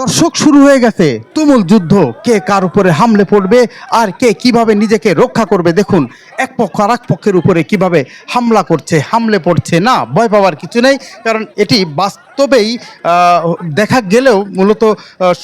দর্শক শুরু হয়ে গেছে। তুমুল যুদ্ধ, কে কার উপরে হামলে পড়বে আর কে কীভাবে নিজেকে রক্ষা করবে দেখুন, এক পক্ষ আর এক পক্ষের উপরে কীভাবে হামলা করছে, হামলে পড়ছে, না, ভয় পাওয়ার কিছু নেই, কারণ এটি বাস্তবেই দেখা গেলেও মূলত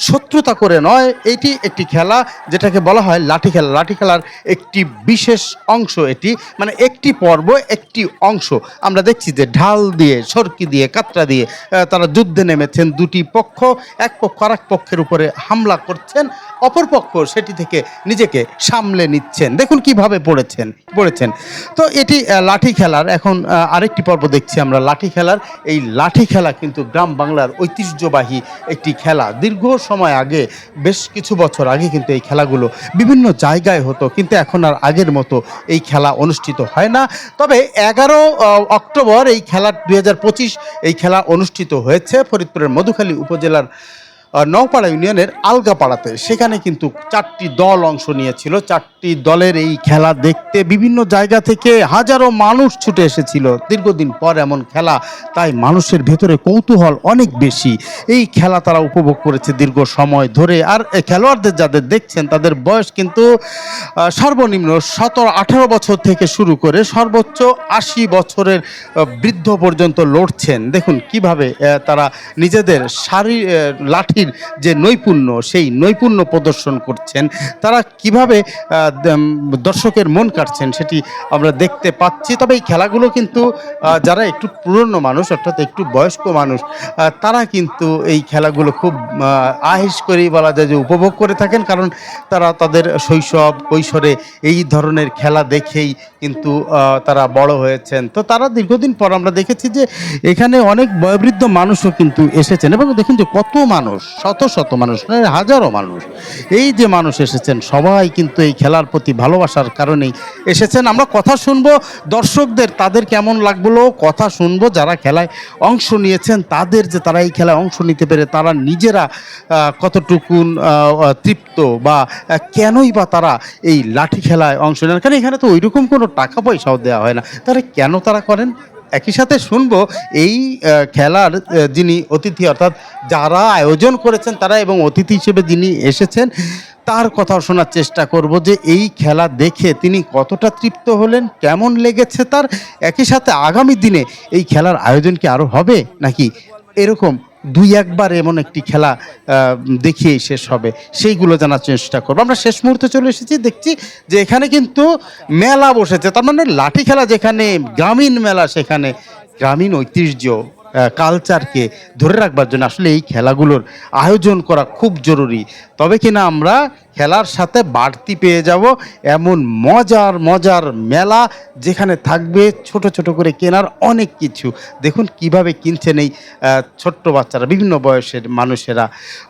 শত্রুতা করে নয়, এটি একটি খেলা, যেটাকে বলা হয় লাঠি খেলা। লাঠি খেলার একটি বিশেষ অংশ এটি মানে একটি পর্ব, একটি অংশ। আমরা দেখছি যে ঢাল দিয়ে, সরকি দিয়ে, কাতরা দিয়ে তারা যুদ্ধে নেমেছেন দুটি পক্ষ, এক পক্ষ আর এক পক্ষের উপরে হামলা করছেন, অপর পক্ষ সেটি থেকে নিজেকে সামলে নিচ্ছেন। দেখুন কীভাবে পড়েছেন পড়েছেন। তো এটি লাঠি খেলার। এখন আরেকটি পর্ব দেখছি আমরা। লাঠি খেলার। এই লাঠি খেলা কিন্তু গ্রাম বাংলার ঐতিহ্যবাহী একটি খেলা। দীর্ঘ সময় আগে, বেশ কিছু বছর আগে কিন্তু এই খেলাগুলো বিভিন্ন জায়গায় হতো। কিন্তু এখন আর আগের মতো এই খেলা অনুষ্ঠিত হয় না। তবে এগারো অক্টোবর এই খেলা দুই হাজার পঁচিশ এই খেলা অনুষ্ঠিত হয়েছে। ফরিদপুরের মধুখালী উপজেলার নওপাড়া ইউনিয়নের আলগাপাড়াতে। সেখানে কিন্তু চারটি দল অংশ নিয়েছিল। চারটি দলের এই খেলা দেখতে বিভিন্ন জায়গা থেকে হাজারো মানুষ ছুটে এসেছিল। দীর্ঘদিন পর এমন খেলা তাই মানুষের ভেতরে কৌতূহল অনেক বেশি। এই খেলা তারা উপভোগ করেছে দীর্ঘ সময় ধরে। আর খেলোয়াড়দের যাদের দেখছেন তাদের বয়স কিন্তু সর্বনিম্ন সতেরো আঠারো বছর থেকে শুরু করে সর্বোচ্চ আশি বছরের বৃদ্ধ পর্যন্ত লড়ছেন। দেখুন কীভাবে তারা নিজেদের শারী আহ, লাঠির যে নৈপুণ্য সেই নৈপুণ্য প্রদর্শন করছেন। তারা কীভাবে দর্শকের মন কাটছেন সেটি আমরা দেখতে পাচ্ছি। তবে এই খেলাগুলো কিন্তু যারা একটু পুরনো মানুষ অর্থাৎ একটু বয়স্ক মানুষ তারা কিন্তু এই খেলাগুলো খুব আহ, আহেস করেই বলা যায় যে উপভোগ করে থাকেন। কারণ তারা তাদের শৈশব কৈশোরে এই ধরনের খেলা দেখেই কিন্তু তারা বড় হয়েছেন। তো তারা দীর্ঘদিন পর আমরা দেখেছি যে এখানে অনেক বয়োবৃদ্ধ মানুষও কিন্তু এসেছেন। এবং দেখুন যে কত মানুষ শত শত মানুষ নয় হাজারো মানুষ। এই যে মানুষ এসেছেন, সবাই কিন্তু এই খেলার প্রতি ভালোবাসার কারণেই এসেছেন। আমরা কথা শুনব, দর্শকদের তাদের কেমন লাগল, কথা শুনব, যারা খেলায় অংশ নিয়েছেন, তাদের যে তারা এই খেলায় অংশ নিতে পেরে তারা নিজেরা কতটুকুন তৃপ্ত বা কেনই বা তারা এই লাঠি খেলায় অংশ নেন? কারণ এখানে তো ওইরকম কোনো টাকা পয়সাও দেওয়া হয় না। তাহলে কেন তারা করেন? একই সাথে শুনব এই খেলার যিনি অতিথি, অর্থাৎ যারা আয়োজন করেছেন তারা এবং অতিথি হিসেবে যিনি এসেছেন, তার কথাও শোনার চেষ্টা করব যে এই খেলা দেখে তিনি কতটা তৃপ্ত হলেন, কেমন লেগেছে তার, একই সাথে আগামী দিনে এই খেলার আয়োজন কি আরও হবে নাকি এরকম দুই একবার এমন একটি খেলা দেখিয়ে শেষ হবে। সেইগুলো জানার চেষ্টা করব। আমরা শেষ মুহূর্তে চলে এসেছি, দেখছি যে এখানে কিন্তু মেলা বসেছে। তার মানে লাঠি খেলা যেখানে, গ্রামীণ মেলা সেখানে, গ্রামীণ ঐতিহ্য কালচারকে ধরে রাখবার জন্য আসলে এই খেলাগুলোর আয়োজন করা খুব জরুরি। তবে কিনা আমরা খেলার সাথে বাড়তি পেয়ে যাব এমন মজার মজার মেলা যেখানে থাকবে ছোট ছোট করে কেনার অনেক কিছু। দেখুন কীভাবে কিনছেন এই ছোট্ট বাচ্চারা, বিভিন্ন বয়সের মানুষেরা।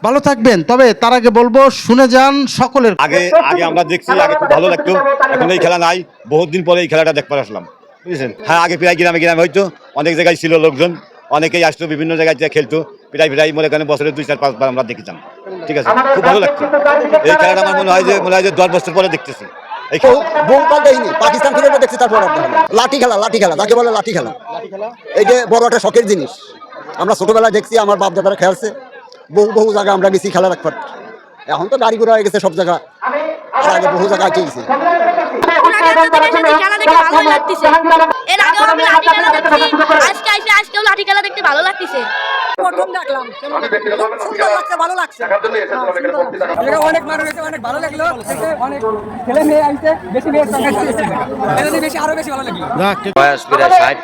ভালো থাকবেন, তবে তার আগে বলব, শুনে যান সকলের আগে আগে আমরা দেখছি, আগে খুব ভালো লাগতো। এখন এই খেলা নাই, বহুত দিন পরে এই খেলাটা দেখতে আসলাম। বুঝেছেন? হ্যাঁ আগে প্রায় গ্রামে গ্রামে হইতো। অনেক জায়গায় ছিল লোকজন। অনেকেই আসতো বিভিন্ন জায়গায় যে খেলতো প্রায় প্রায় মনে করেন বছরে দুই চার পাঁচবার আমরা দেখেছিলাম। ঠিক আছে? খুব ভালো লাগতো। এই খেলাটা আমার মনে হয় যে মনে হয় যে দশ বছর পরে দেখতেছি। পাকিস্তান দেখছি তারপর লাঠি খেলা লাঠি খেলা। যাকে বলে লাঠি খেলা। এই যে বড় একটা শখের জিনিস। আমরা ছোটবেলায় দেখছি আমার বাপ দাদারা খেলছে। বহু বহু জায়গা আমরা গেছি খেলা রাখবার এখন তো গাড়ি ঘোড়া হয়ে গেছে সব জায়গা। আগে বহু গেছি। এর আমি লাঠি খেলা দেখছি আজকে আইসে আজকেও লাঠি খেলা দেখতে ভালো লাগতেছে। প্রথম দেখলাম। সুন্দর লাগছে ভালো লাগছে। অনেক মানুষ এসে অনেক ভালো লাগল অনেক ছেলে মেয়ে আইছে বেশি মেয়ে বেশি আরও বেশি ভালো লাগল। বয়স প্রায় ষাট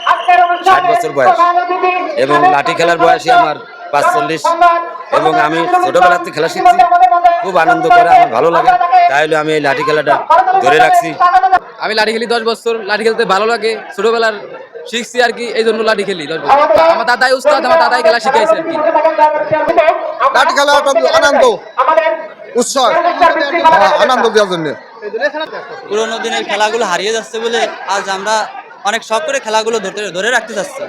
ষাট বছর বয়স। এবং লাঠি খেলার বয়সই আমার পাঁচচল্লিশ। এবং আমি ছোটবেলা থেকে খেলা শিখছি। খুব আনন্দ করে আমার ভালো লাগে। তাই হলে আমি এই লাঠি খেলাটা ধরে রাখছি। আমি লাঠি খেলি দশ বছর লাঠি খেলতে ভালো লাগে। ছোটবেলার শিখছি আর কি এই জন্য লাঠি খেলি আমার দাদাই উস্তাদ আমার দাদাই খেলা শিখাইছে আর কি। লাঠি খেলা আনন্দ উৎসব। আনন্দ দেওয়ার জন্য। পুরোনো দিনের খেলাগুলো হারিয়ে যাচ্ছে বলে আজ আমরা অনেক শখ করে খেলাগুলো ধরতে ধরে রাখতে চাচ্ছি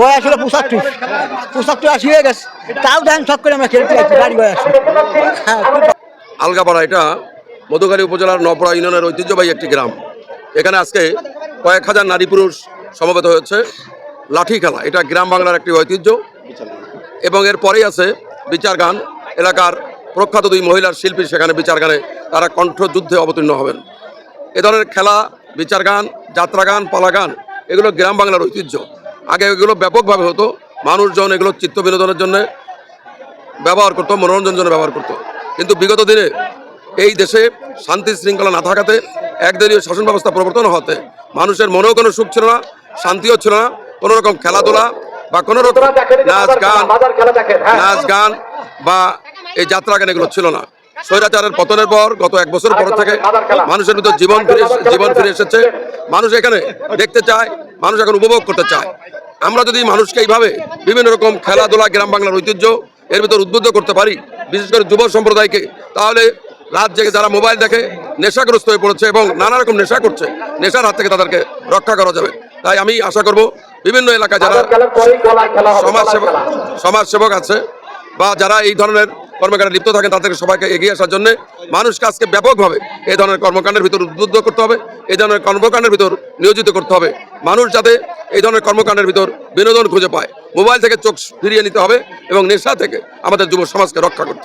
বয়স হলো পঁচাত্তর। পঁচাত্তর আশি হয়ে গেছে। তাও শখ করে আমরা খেলতে যাচ্ছি বয়স হ্যাঁ আলগাপাড়া এটা মধুকারী উপজেলার নপড়া ইউনিয়নের ঐতিহ্যবাহী একটি গ্রাম। এখানে আজকে কয়েক হাজার নারী পুরুষ সমবেত হয়েছে। লাঠি খেলা, এটা গ্রাম বাংলার একটি ঐতিহ্য। এবং এর পরেই আছে বিচার গান। এলাকার প্রখ্যাত দুই মহিলার শিল্পী, সেখানে বিচার গানে তারা কণ্ঠযুদ্ধে অবতীর্ণ হবেন। এ ধরনের খেলা, বিচার গান, যাত্রা গান, পালা গান, এগুলো গ্রাম বাংলার ঐতিহ্য। আগে এগুলো ব্যাপকভাবে হতো। মানুষজন এগুলো চিত্ত বিনোদনের জন্য ব্যবহার করতো মনোরঞ্জনের জন্য ব্যবহার করতো। কিন্তু বিগত দিনে এই দেশে শান্তি শৃঙ্খলা না থাকাতে একদলীয় শাসন ব্যবস্থা প্রবর্তন হতে মানুষের মনেও কোনো সুখ ছিল না শান্তিও ছিল না কোনো রকম খেলাধুলা বা কোনো রকম নাচ গান নাচ গান বা এই যাত্রা গান এগুলো ছিল না। স্বৈরাচারের পতনের পর গত এক বছর পর থেকে মানুষের ভিতর জীবন ফিরে জীবন ফিরে এসেছে। মানুষ এখানে দেখতে চায় মানুষ এখন উপভোগ করতে চায়। আমরা যদি মানুষকে এইভাবে বিভিন্ন রকম খেলাধুলা গ্রাম বাংলার ঐতিহ্য এর ভিতর উদ্বুদ্ধ করতে পারি বিশেষ করে যুব সম্প্রদায়কে তাহলে রাত জেগে যারা মোবাইল দেখে নেশাগ্রস্ত হয়ে পড়েছে এবং নানা রকম নেশা করছে নেশার হাত থেকে তাদেরকে রক্ষা করা যাবে। তাই আমি আশা করব বিভিন্ন এলাকায় যারা সমাজ সেবক সমাজ সেবক আছে বা যারা এই ধরনের কর্মকাণ্ডে লিপ্ত থাকেন তাদেরকে সবাইকে এগিয়ে আসার জন্য মানুষকে আজকে ব্যাপকভাবে এই ধরনের কর্মকাণ্ডের ভিতর উদ্বুদ্ধ করতে হবে এই ধরনের কর্মকাণ্ডের ভিতর নিয়োজিত করতে হবে। মানুষ যাতে এই ধরনের কর্মকাণ্ডের ভিতর বিনোদন খুঁজে পায়। মোবাইল থেকে চোখ ফিরিয়ে নিতে হবে এবং নেশা থেকে আমাদের যুব সমাজকে রক্ষা করতে